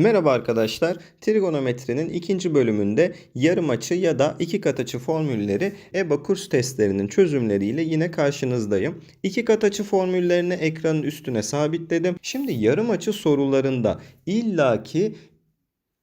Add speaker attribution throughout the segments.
Speaker 1: Merhaba arkadaşlar. Trigonometrinin ikinci bölümünde yarım açı ya da iki kat açı formülleri EBA kurs testlerinin çözümleriyle yine karşınızdayım. İki kat açı formüllerini ekranın üstüne sabitledim. Şimdi yarım açı sorularında illaki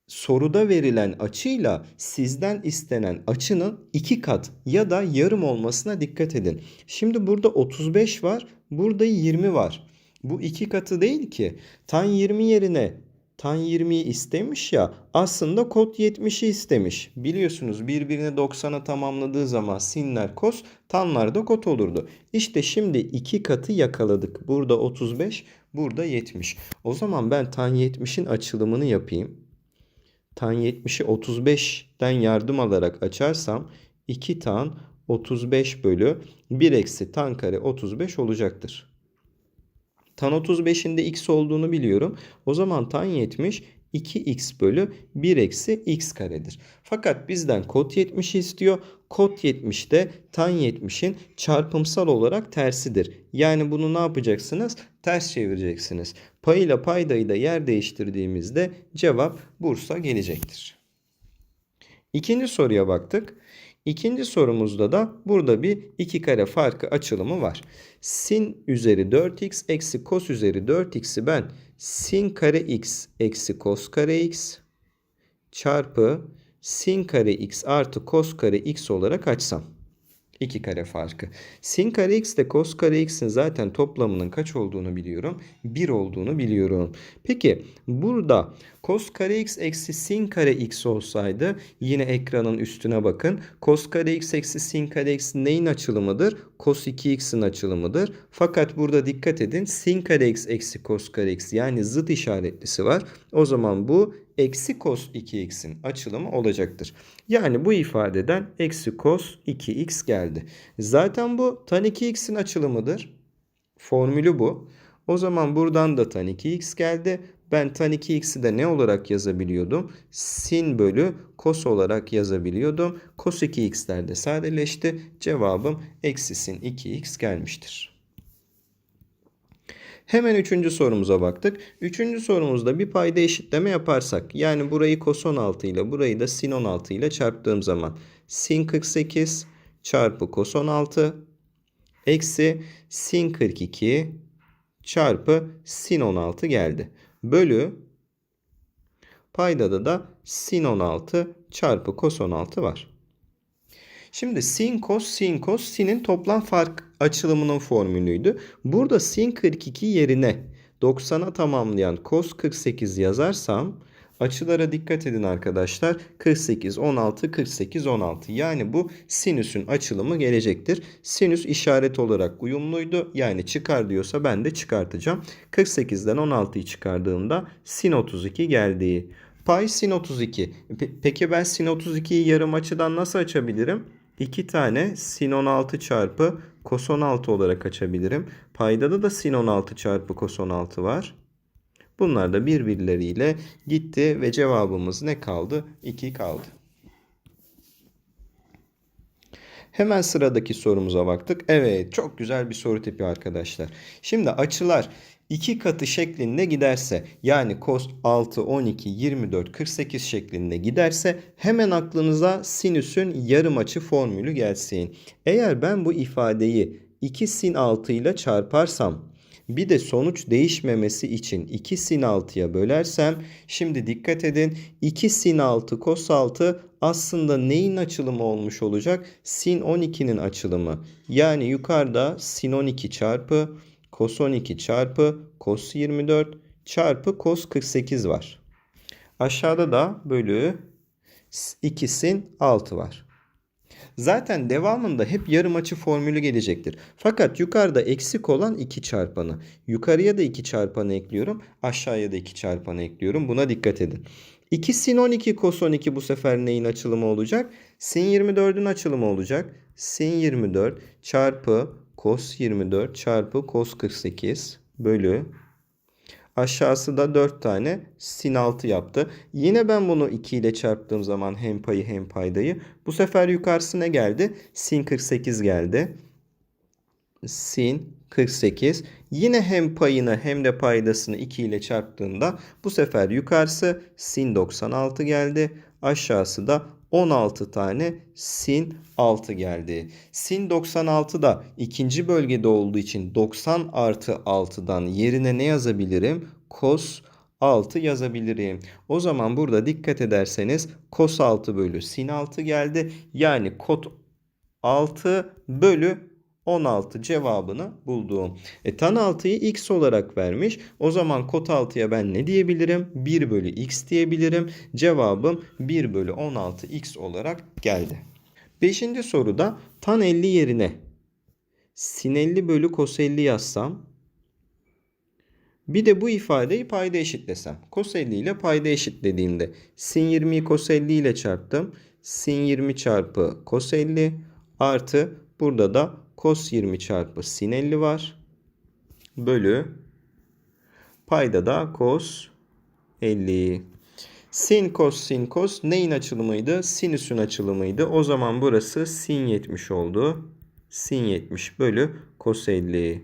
Speaker 1: soruda verilen açıyla sizden istenen açının iki kat ya da yarım olmasına dikkat edin. Şimdi burada 35 var, burada 20 var. Bu iki katı değil ki. Tan 20 yerine tan 20'yi istemiş ya aslında kod 70'i istemiş. Biliyorsunuz birbirini 90'a tamamladığı zaman sinler kos tanlar da kod olurdu. İşte şimdi iki katı yakaladık. Burada 35 burada 70. O zaman ben tan 70'in açılımını yapayım. Tan 70'i 35'ten yardım alarak açarsam 2 tan 35 bölü 1 eksi tan kare 35 olacaktır. Tan 35'in de x olduğunu biliyorum. O zaman tan 70 2x bölü 1 eksi x karedir. Fakat bizden kod 70'i istiyor. Kod 70 de tan 70'in çarpımsal olarak tersidir. Yani bunu ne yapacaksınız? Ters çevireceksiniz. Pay paydayı da yer değiştirdiğimizde cevap Bursa gelecektir. İkinci soruya baktık. İkinci sorumuzda da burada bir iki kare farkı açılımı var. Sin üzeri 4x eksi kos üzeri 4x'i ben sin kare x eksi kos kare x çarpı sin kare x artı kos kare x olarak açsam. 2 kare farkı. Sin kare x ile kos kare x'in zaten toplamının kaç olduğunu biliyorum. 1 olduğunu biliyorum. Peki burada kos kare x eksi sin kare x olsaydı yine ekranın üstüne bakın. Kos kare x eksi sin kare x neyin açılımıdır? Kos 2x'in açılımıdır. Fakat burada dikkat edin sin kare x eksi kos kare x yani zıt işaretlisi var. O zaman bu eksi cos 2x'in açılımı olacaktır. Yani bu ifadeden eksi cos 2x geldi. Zaten bu tan 2x'in açılımıdır. Formülü bu. O zaman buradan da tan 2x geldi. Ben tan 2x'i de ne olarak yazabiliyordum? Sin bölü cos olarak yazabiliyordum. Cos 2x'ler de sadeleşti. Cevabım eksi sin 2x gelmiştir. Hemen üçüncü sorumuza baktık. Üçüncü sorumuzda bir payda eşitleme yaparsak yani burayı kos 16 ile burayı da sin 16 ile çarptığım zaman sin 48 çarpı kos 16 eksi sin 42 çarpı sin 16 geldi. Bölü paydada da sin 16 çarpı kos 16 var. Şimdi sin cos sin cos sin'in toplam fark açılımının formülüydü. Burada sin 42 yerine 90'a tamamlayan cos 48 yazarsam açılara dikkat edin arkadaşlar. 48 16 48 16 yani bu sinüsün açılımı gelecektir. Sinüs işaret olarak uyumluydu. Yani çıkar diyorsa ben de çıkartacağım. 48'den 16'yı çıkardığımda sin 32 geldi. Pay sin 32. Peki ben sin 32'yi yarım açıdan nasıl açabilirim? 2 tane sin 16 çarpı kos 16 olarak açabilirim. Paydada da sin 16 çarpı kos 16 var. Bunlar da birbirleriyle gitti ve cevabımız ne kaldı? 2 kaldı. Hemen sıradaki sorumuza baktık. Evet çok güzel bir soru tipi arkadaşlar. Şimdi açılar iki katı şeklinde giderse yani cos 6, 12, 24, 48 şeklinde giderse hemen aklınıza sinüsün yarım açı formülü gelsin. Eğer ben bu ifadeyi 2 sin 6 ile çarparsam bir de sonuç değişmemesi için 2 sin 6'ya bölersem şimdi dikkat edin 2 sin 6 cos 6 aslında neyin açılımı olmuş olacak? Sin 12'nin açılımı. Yani yukarıda sin 12 çarpı cos 12 çarpı cos 24 çarpı cos 48 var. Aşağıda da bölü 2 sin 6 var. Zaten devamında hep yarım açı formülü gelecektir. Fakat yukarıda eksik olan 2 çarpanı. Yukarıya da 2 çarpanı ekliyorum. Aşağıya da 2 çarpanı ekliyorum. Buna dikkat edin. 2 sin 12 cos 12 bu sefer neyin açılımı olacak? Sin 24'ün açılımı olacak. Sin 24 çarpı cos 24 çarpı cos 48 bölü Aşağısı da 4 tane sin 6 yaptı. Yine ben bunu 2 ile çarptığım zaman hem payı hem paydayı. Bu sefer yukarısı ne geldi? Sin 48 geldi. Sin 48. Yine hem payını hem de paydasını 2 ile çarptığında bu sefer yukarısı sin 96 geldi. Aşağısı da 16 tane sin 6 geldi. Sin 96 da ikinci bölgede olduğu için 90 artı 6'dan yerine ne yazabilirim? Cos 6 yazabilirim. O zaman burada dikkat ederseniz cos 6 bölü sin 6 geldi. Yani kot 6 bölü 16 cevabını buldum. E tan 6'yı x olarak vermiş. O zaman kot 6'ya ben ne diyebilirim? 1 bölü x diyebilirim. Cevabım 1 bölü 16 x olarak geldi. Beşinci soruda tan 50 yerine sin 50 bölü kos 50 yazsam bir de bu ifadeyi payda eşitlesem. Kos 50 ile payda eşitlediğimde sin 20'yi kos 50 ile çarptım. Sin 20 çarpı kos 50 artı burada da kos 20 çarpı sin 50 var. Bölü payda da kos 50. Sin kos sin kos neyin açılımıydı? Sinüsün açılımıydı. O zaman burası sin 70 oldu. Sin 70 bölü kos 50.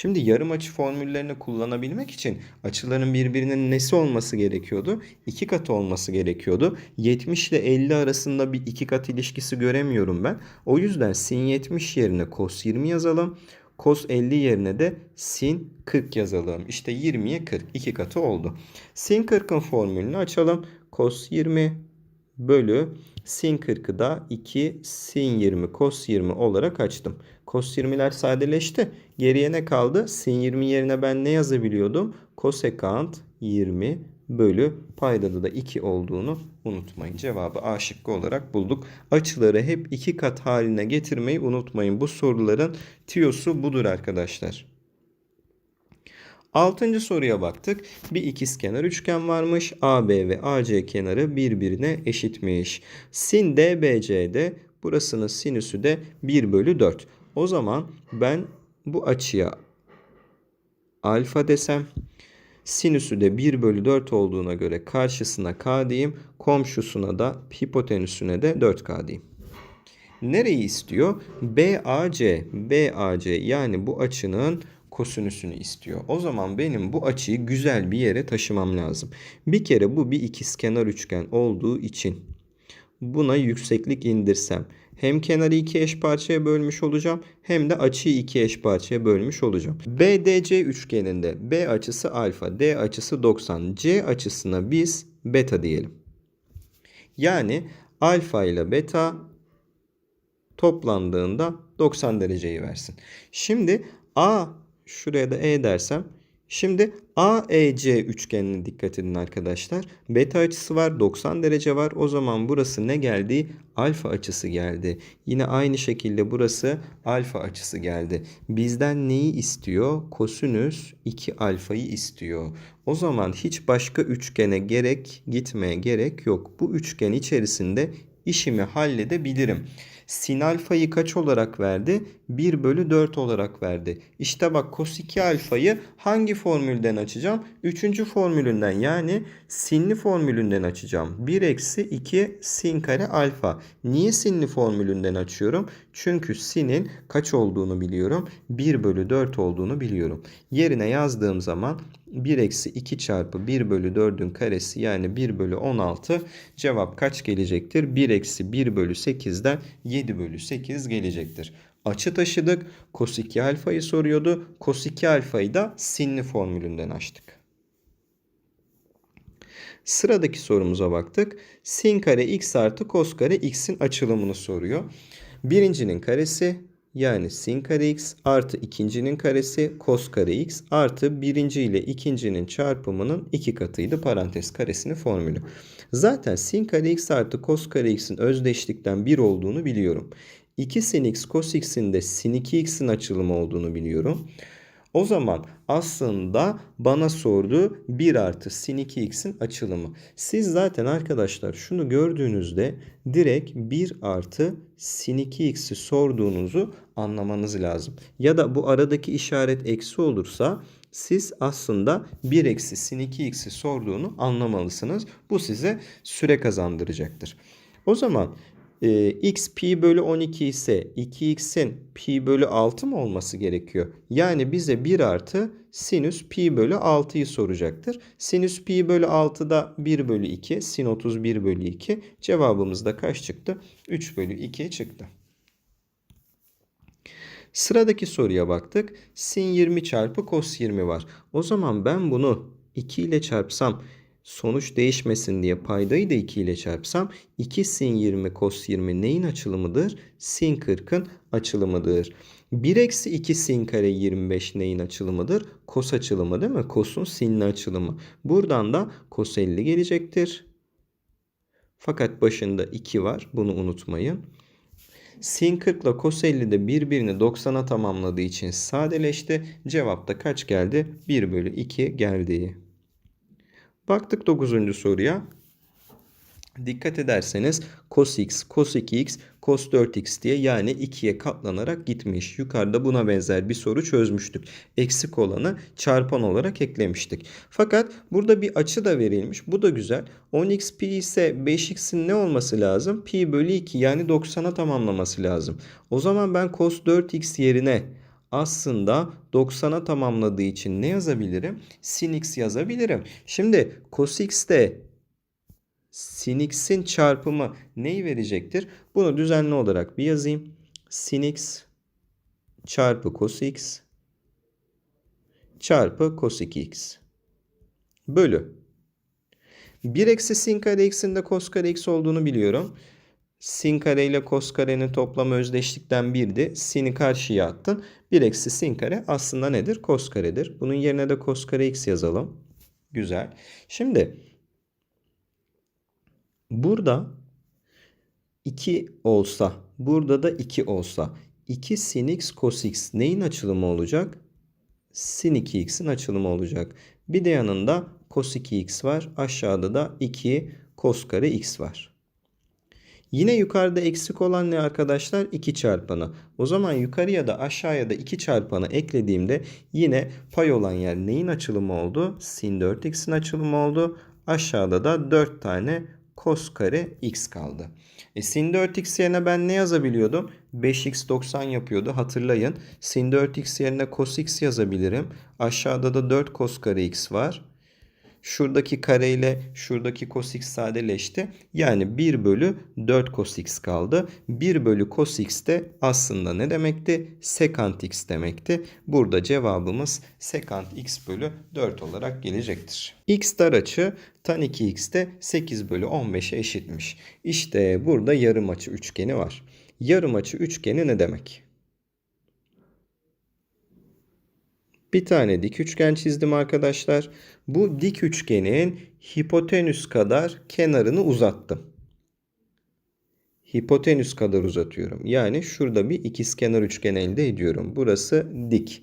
Speaker 1: Şimdi yarım açı formüllerini kullanabilmek için açıların birbirinin nesi olması gerekiyordu? İki katı olması gerekiyordu. 70 ile 50 arasında bir iki kat ilişkisi göremiyorum ben. O yüzden sin 70 yerine cos 20 yazalım. Cos 50 yerine de sin 40 yazalım. İşte 20'ye 40 iki katı oldu. Sin 40'ın formülünü açalım. Cos 20 bölü sin 40'ı da 2 sin 20 cos 20 olarak açtım. Cos 20'ler sadeleşti. Geriye ne kaldı? Sin 20 yerine ben ne yazabiliyordum? Kosekant 20 bölü paydada da 2 olduğunu unutmayın. Cevabı A şıkkı olarak bulduk. Açıları hep iki kat haline getirmeyi unutmayın. Bu soruların tiyosu budur arkadaşlar. Altıncı soruya baktık. Bir ikizkenar üçgen varmış. AB ve AC kenarı birbirine eşitmiş. Sin DBC'de burasının sinüsü de 1 bölü 4. O zaman ben bu açıya alfa desem sinüsü de 1 bölü 4 olduğuna göre karşısına k diyeyim. Komşusuna da hipotenüsüne de 4k diyeyim. Nereyi istiyor? BAC. BAC yani bu açının kosinüsünü istiyor. O zaman benim bu açıyı güzel bir yere taşımam lazım. Bir kere bu bir ikizkenar üçgen olduğu için buna yükseklik indirsem hem kenarı iki eş parçaya bölmüş olacağım hem de açıyı iki eş parçaya bölmüş olacağım. BDC üçgeninde B açısı alfa, D açısı 90, C açısına biz beta diyelim. Yani alfa ile beta toplandığında 90 dereceyi versin. Şimdi A şuraya da E dersem Şimdi AEC üçgenine dikkat edin arkadaşlar. Beta açısı var 90 derece var. O zaman burası ne geldi? Alfa açısı geldi. Yine aynı şekilde burası alfa açısı geldi. Bizden neyi istiyor? Kosinüs 2 alfayı istiyor. O zaman hiç başka üçgene gerek gitmeye gerek yok. Bu üçgen içerisinde işimi halledebilirim. Sin alfayı kaç olarak verdi? 1 bölü 4 olarak verdi. İşte bak cos 2 alfayı hangi formülden açacağım? Üçüncü formülünden yani sinli formülünden açacağım. 1 eksi 2 sin kare alfa. Niye sinli formülünden açıyorum? Çünkü sinin kaç olduğunu biliyorum. 1 bölü 4 olduğunu biliyorum. Yerine yazdığım zaman 1 eksi 2 çarpı 1 bölü 4'ün karesi yani 1 bölü 16 cevap kaç gelecektir? 1 eksi 1 bölü 8'den 7 bölü 8 gelecektir. Açı taşıdık. Cos 2 alfayı soruyordu. Cos 2 alfayı da sinli formülünden açtık. Sıradaki sorumuza baktık. Sin kare x artı cos kare x'in açılımını soruyor. Birincinin karesi yani sin kare x artı ikincinin karesi cos kare x artı birinci ile ikincinin çarpımının iki katıydı parantez karesinin formülü. Zaten sin kare x artı cos kare x'in özdeşlikten 1 olduğunu biliyorum. 2 sin x cos x'in de sin 2x'in açılımı olduğunu biliyorum. O zaman aslında bana sordu 1 artı sin 2x'in açılımı. Siz zaten arkadaşlar şunu gördüğünüzde direkt 1 artı sin 2x'i sorduğunuzu anlamanız lazım. Ya da bu aradaki işaret eksi olursa siz aslında 1 eksi sin 2x'i sorduğunu anlamalısınız. Bu size süre kazandıracaktır. O zaman e, x pi bölü 12 ise 2x'in pi bölü 6 mı olması gerekiyor? Yani bize 1 artı sinüs pi bölü 6'yı soracaktır. Sinüs pi bölü 6 da 1 bölü 2. Sin 31 bölü 2. Cevabımız da kaç çıktı? 3 bölü 2 çıktı. Sıradaki soruya baktık. Sin 20 çarpı cos 20 var. O zaman ben bunu 2 ile çarpsam sonuç değişmesin diye paydayı da 2 ile çarpsam 2 sin 20 cos 20 neyin açılımıdır? Sin 40'ın açılımıdır. 1 eksi 2 sin kare 25 neyin açılımıdır? Kos açılımı değil mi? Kosun sinli açılımı. Buradan da kos 50 gelecektir. Fakat başında 2 var. Bunu unutmayın. Sin 40 ile cos 50 de birbirini 90'a tamamladığı için sadeleşti. Cevapta kaç geldi? 1 bölü 2 geldi. Baktık 9. soruya. Dikkat ederseniz cos x, cos 2x, cos 4x diye yani 2'ye katlanarak gitmiş. Yukarıda buna benzer bir soru çözmüştük. Eksik olanı çarpan olarak eklemiştik. Fakat burada bir açı da verilmiş. Bu da güzel. 10x pi ise 5x'in ne olması lazım? Pi bölü 2 yani 90'a tamamlaması lazım. O zaman ben cos 4x yerine aslında 90'a tamamladığı için ne yazabilirim? Sin x yazabilirim. Şimdi cos x de sin x'in çarpımı neyi verecektir? Bunu düzenli olarak bir yazayım. Sin x çarpı cos x çarpı cos 2x bölü 1 eksi sin kare x'in de cos kare x olduğunu biliyorum. Sin kare ile cos karenin toplamı özdeşlikten 1'di. Sin'i karşıya attın. 1 eksi sin kare aslında nedir? Cos karedir. Bunun yerine de cos kare x yazalım. Güzel. Şimdi burada 2 olsa, burada da 2 olsa 2 sin x cos x neyin açılımı olacak? Sin 2x'in açılımı olacak. Bir de yanında cos 2x var. Aşağıda da 2 cos kare x var. Yine yukarıda eksik olan ne arkadaşlar? 2 çarpanı. O zaman yukarıya da aşağıya da 2 çarpanı eklediğimde yine pay olan yer neyin açılımı oldu? Sin 4x'in açılımı oldu. Aşağıda da 4 tane cos kare x kaldı. E, sin 4x yerine ben ne yazabiliyordum? 5x 90 yapıyordu hatırlayın. Sin 4x yerine cos x yazabilirim. Aşağıda da 4 cos kare x var. Şuradaki kare ile şuradaki cos x sadeleşti. Yani 1 bölü 4 cos x kaldı. 1 bölü cos x de aslında ne demekti? Sekant x demekti. Burada cevabımız sekant x bölü 4 olarak gelecektir. x dar açı tan 2x de 8 bölü 15'e eşitmiş. İşte burada yarım açı üçgeni var. Yarım açı üçgeni ne demek? Bir tane dik üçgen çizdim arkadaşlar. Bu dik üçgenin hipotenüs kadar kenarını uzattım. Hipotenüs kadar uzatıyorum. Yani şurada bir ikizkenar üçgen elde ediyorum. Burası dik.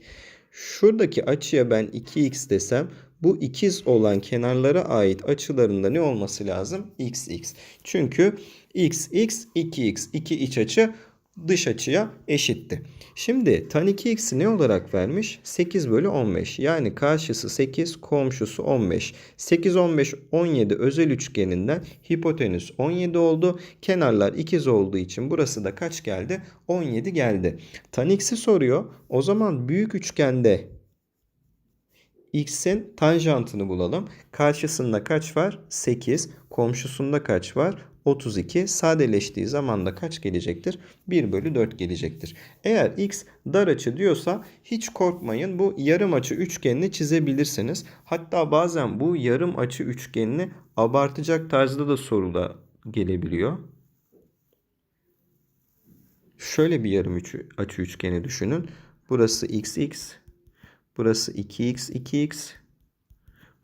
Speaker 1: Şuradaki açıya ben 2x desem bu ikiz olan kenarlara ait açılarında ne olması lazım? x x. Çünkü x x 2x 2 iç açı dış açıya eşitti. Şimdi tan 2x'i ne olarak vermiş? 8 bölü 15. Yani karşısı 8, komşusu 15. 8, 15, 17 özel üçgeninden hipotenüs 17 oldu. Kenarlar ikiz olduğu için burası da kaç geldi? 17 geldi. Tan x'i soruyor. O zaman büyük üçgende x'in tanjantını bulalım. Karşısında kaç var? 8. Komşusunda kaç var? 32 sadeleştiği zaman da kaç gelecektir? 1 bölü 4 gelecektir. Eğer x dar açı diyorsa hiç korkmayın bu yarım açı üçgenini çizebilirsiniz. Hatta bazen bu yarım açı üçgenini abartacak tarzda da soruda gelebiliyor. Şöyle bir yarım açı üçgeni düşünün. Burası xx, burası 2x, 2x,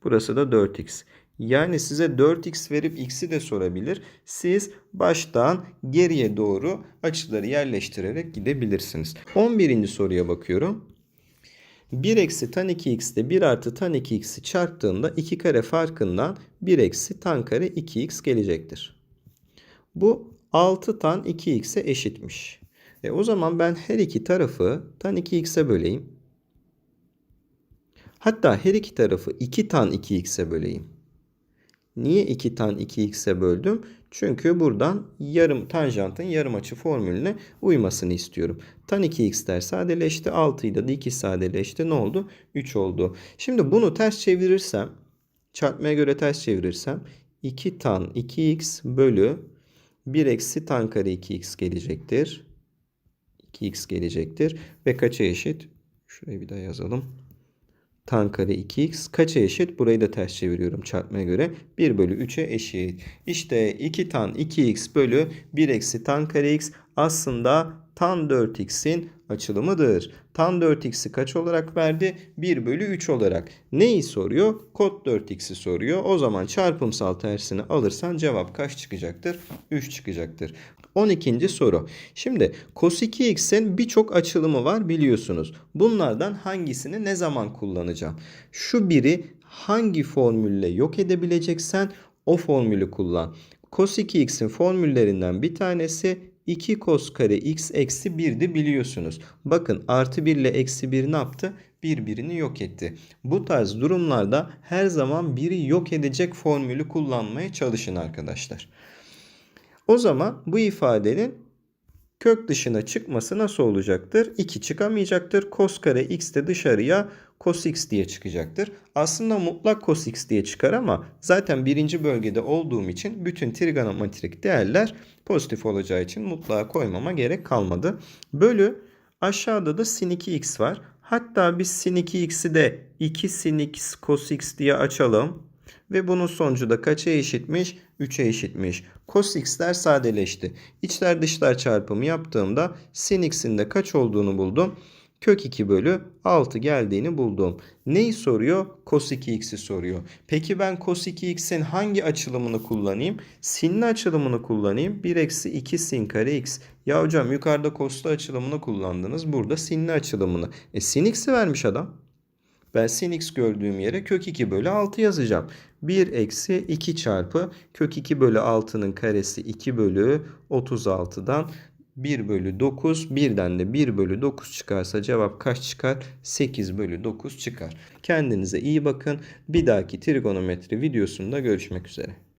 Speaker 1: burası da 4x. Yani size 4x verip x'i de sorabilir. Siz baştan geriye doğru açıları yerleştirerek gidebilirsiniz. 11. soruya bakıyorum. 1 eksi tan 2x'te 1 artı tan 2x'i çarptığımda 2 kare farkından 1 eksi tan kare 2x gelecektir. Bu 6 tan 2x'e eşitmiş. E o zaman ben her iki tarafı tan 2x'e böleyim. Hatta her iki tarafı 2 tan 2x'e böleyim. Niye 2 tan 2x'e böldüm? Çünkü buradan yarım tanjantın yarım açı formülüne uymasını istiyorum. Tan 2x'ler sadeleşti. 6'yı da 2 sadeleşti. Ne oldu? 3 oldu. Şimdi bunu ters çevirirsem çarpmaya göre ters çevirirsem 2 tan 2x bölü 1 eksi tan kare 2x gelecektir. 2x gelecektir. Ve kaça eşit? Şuraya bir daha yazalım. Tan kare 2x kaça eşit? Burayı da ters çeviriyorum çarpmaya göre. 1 bölü 3'e eşit. İşte 2 tan 2x bölü 1 eksi tan kare x aslında tan 4x'in açılımıdır. Tan 4x'i kaç olarak verdi? 1 bölü 3 olarak. Neyi soruyor? Kod 4x'i soruyor. O zaman çarpımsal tersini alırsan cevap kaç çıkacaktır? 3 çıkacaktır. 12. soru. Şimdi cos 2x'in birçok açılımı var biliyorsunuz. Bunlardan hangisini ne zaman kullanacağım? Şu biri hangi formülle yok edebileceksen o formülü kullan. Cos 2x'in formüllerinden bir tanesi 2 cos kare x eksi 1'di biliyorsunuz. Bakın artı 1 ile eksi 1 ne yaptı? Birbirini yok etti. Bu tarz durumlarda her zaman biri yok edecek formülü kullanmaya çalışın arkadaşlar. O zaman bu ifadenin kök dışına çıkması nasıl olacaktır? 2 çıkamayacaktır. Cos kare x de dışarıya cos x diye çıkacaktır. Aslında mutlak cos x diye çıkar ama zaten birinci bölgede olduğum için bütün trigonometrik değerler pozitif olacağı için mutlağa koymama gerek kalmadı. Bölü aşağıda da sin 2x var. Hatta biz sin 2x'i de 2 sin x cos x diye açalım. Ve bunun sonucu da kaça eşitmiş? 3'e eşitmiş. Cos x'ler sadeleşti. İçler dışlar çarpımı yaptığımda sin x'in de kaç olduğunu buldum. Kök 2 bölü 6 geldiğini buldum. Neyi soruyor? Cos 2x'i soruyor. Peki ben cos 2x'in hangi açılımını kullanayım? Sinli açılımını kullanayım. 1 eksi 2 sin kare x. Ya hocam yukarıda cos'lu açılımını kullandınız. Burada sinli açılımını. E sin x'i vermiş adam. Ben sin x gördüğüm yere kök 2 bölü 6 yazacağım. 1 eksi 2 çarpı kök 2 bölü 6'nın karesi 2 bölü 36'dan 1 bölü 9. Birden de 1 bölü 9 çıkarsa cevap kaç çıkar? 8 bölü 9 çıkar. Kendinize iyi bakın. Bir dahaki trigonometri videosunda görüşmek üzere.